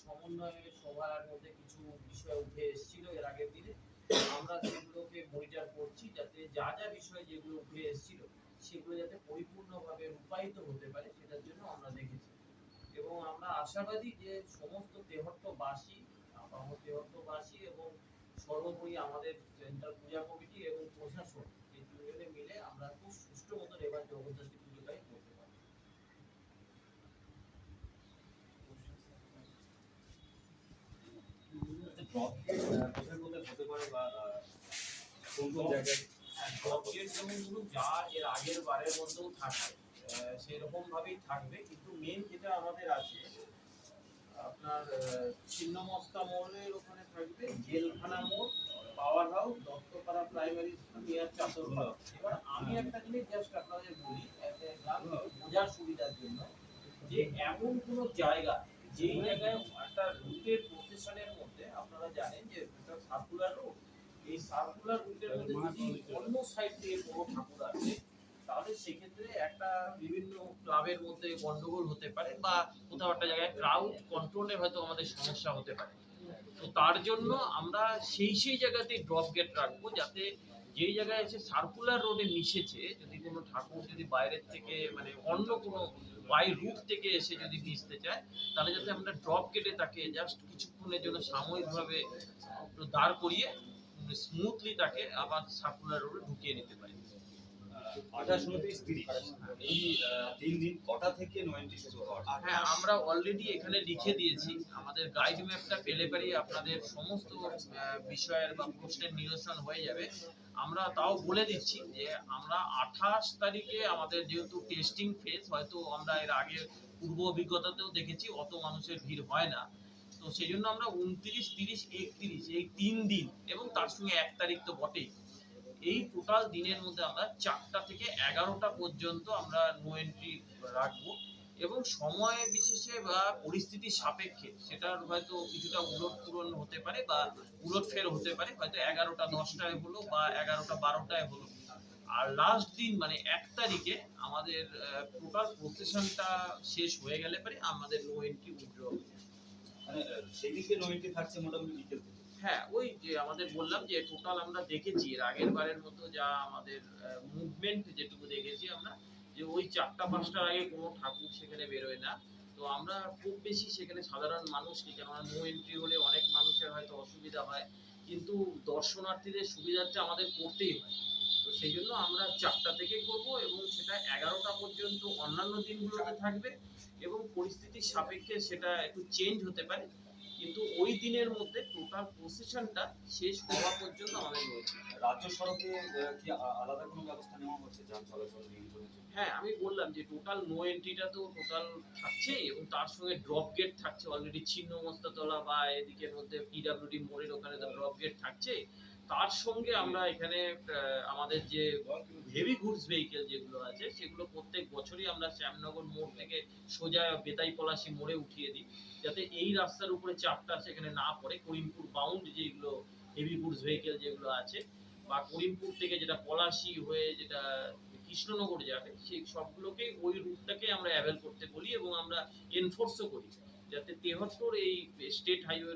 সমন্বয়ের সভার মধ্যে কিছু বিষয় উঠে এসেছিল, এর আগের দিনে। আমরা সেগুলোকে মনিটর করছি, যাতে যা যা বিষয় যেগুলো উঠে এসেছিল, সেগুলো যাতে পরিপূর্ণভাবে রূপায়িত হতে পারে, সেটার জন্য আমরা দেখেছি। এবং আমরা আশাবাদী যে সমস্ত তেহট্টবাসী আপামর তেহট্টবাসী এবং সর্বোপরি আমাদের সেন্ট্রাল পূজা কমিটি এবং প্রশাসন, এই দুজনে মিলে আমরা খুব সুষ্ঠু মতন এবার জগদ্ধাত্রী পুজোটাই করতে পারব ড্রপ কোথায় কোথায় হতে পারে বা আহ, কোন কোন জায়গায় হ্যাঁ, ড্রপগেট যেমন ধরুন যা এর আগের বারের মধ্যেও থাকে আহ, সেরকম ভাবেই থাকবে কিন্তু মেন যেটা আমাদের আছে আপনার আহ, ছিন্নমস্তা মোড়ের ওখানে থাকবে জেলখানা মোড় power house Dattapara primary school near Chatrapara এবার আমি একটা জিনিস জাস্ট আপনাদের বলি বোঝার সুবিধার জন্য যে এমন কোনো জায়গা যেই জায়গায় একটা রুটের প্রসেশনের মধ্যে আপনারা জানেন যে সার্কুলার রুট এই সার্কুলার রুটের মধ্যে যদি অন্য সাইড থেকে কোনো ঠাকুর আসে, তাহলে সেক্ষেত্রে একটা বিভিন্ন ক্লাবের মধ্যে গন্ডগোল হতে পারে বা কোথাও একটা জায়গায় ক্রাউড কন্ট্রোলে হয়তো আমাদের সমস্যা হতে পারে। তো তার জন্য আমরা সেই সেই জায়গাতে ড্রপ গেট রাখব যাতে যেই জায়গায় এসে সার্কুলার রোডে মিশেছে, যদি কোনো ঠাকুর যদি বাইরের থেকে মানে অন্য কোনো বাই রুট থেকে এসে যদি মিশতে চায়, তাহলে যাতে আমরা ড্রপ কেটে তাকে জাস্ট কিছুক্ষণের জন্য সাময়িকভাবে দাঁড় করিয়ে স্মুথলি তাকে আবার সার্কুলার রোডে ঢুকিয়ে নিতে পারি। আঠাশ উনত্রিশ তিরিশ। এই তিন দিন কটা থেকে নয়টি শুরু হওয়ার হ্যাঁ আমরা অলরেডি এখানে লিখে দিয়েছি। আমাদের গাইড ম্যাপটা পেলে পারি আপনাদের সমস্ত বিষয়ের বা প্রশ্নের নিরসন হয়ে যাবে। আমরা তাও বলে দিচ্ছি যে আমরা আঠাশ তারিখে আমাদের যেহেতু টেস্টিং ফেজ হয়তো আমরা এর আগে পূর্ব অভিজ্ঞতাতেও দেখেছি, অত মানুষের ভিড় হয় না। তো সেই জন্য আমরা উনত্রিশ, তিরিশ, একত্রিশ, এই তিন দিন এবং তার সঙ্গে এক তারিখ তো বটেই। এই টোটাল দিনের মধ্যে আমরা চারটা থেকে এগারোটা পর্যন্ত আমরা নো এন্ট্রি রাখব এবং সময় বিশেষে বা পরিস্থিতি সাপেক্ষে সেটার হয়তো কিছুটা উলট পূরণ হতে পারে বা উলট ফের হতে পারে, হয়তো এগারোটা দশটায় হলো বা এগারোটা বারোটায় হলো। আর লাস্ট দিন মানে এক তারিখে আমাদের টোটাল প্রসেশনটা শেষ হয়ে গেলে পরে আমাদের নো এন্ট্রি উইথড্র মানে সেদিকে নয়টি থাকছে মোটামুটি থেকে। হ্যাঁ ওই যে আমাদের বললাম যে টোটাল আমরা দেখেছি, এর আগের বারের মতো যা আমাদের মুভমেন্ট যেটুকু দেখেছি আমরা, যে ওই চারটা পাঁচটার আগে কোনো ঠাকুর সেখানে বেরোয় না। তো আমরা খুব বেশি সেখানে সাধারণ মানুষকে কেননা নো এন্ট্রি হলে অনেক মানুষের হয়তো অসুবিধা হয়। কিন্তু দর্শনার্থীদের সুবিধার্থে আমাদের করতেই হয়। তো সেই জন্য আমরা চারটা থেকে করব এবং সেটা এগারোটা পর্যন্ত অন্যান্য দিনগুলোতে থাকবে এবং পরিস্থিতির সাপেক্ষে সেটা একটু চেঞ্জ হতে পারে। কিন্তু ওই দিনের মধ্যে টোটাল প্রসেশনটা শেষ হওয়া পর্যন্ত আমাদের রয়েছে। রাজ্য সড়কে কি আলাদা কোনো ব্যবস্থা নেওয়া হচ্ছে যান চলাচল হ্যাঁ আমি বললাম যে টোটাল নো এন্ট্রিটা তো টোটাল থাকছে এবং তার সঙ্গে ড্রপ গেট থাকছে। অলরেডি ছিন্ন মস্তাতলা বা এদিকের মধ্যে পিডাব্লিউডি মোড়ের ওখানে তো ড্রপ গেট থাকছে। তার সঙ্গে আমরা এখানে আমাদের যে হেভি গুডস ভেহিকেল যেগুলো আছে, সেগুলো প্রত্যেক বছরই আমরা শ্যামনগর মোড় থেকে সোজা বেতাই পলাশি মোড়ে উঠিয়ে দিই, যাতে এই রাস্তার উপরে চাপটা সেখানে না পড়ে। করিমপুর বাউন্ড যেগুলো হেভি গুডস ভেহিকেল যেগুলো আছে, বা করিমপুর থেকে যেটা পলাশি হয়ে যেটা কৃষ্ণনগর যাবে, সেই সবগুলোকে ওই রুটটাকে আমরা অ্যাভেল করতে বলি এবং আমরা এনফোর্সও করি, যাতে তেহট্টর এই স্টেট হাইওয়ে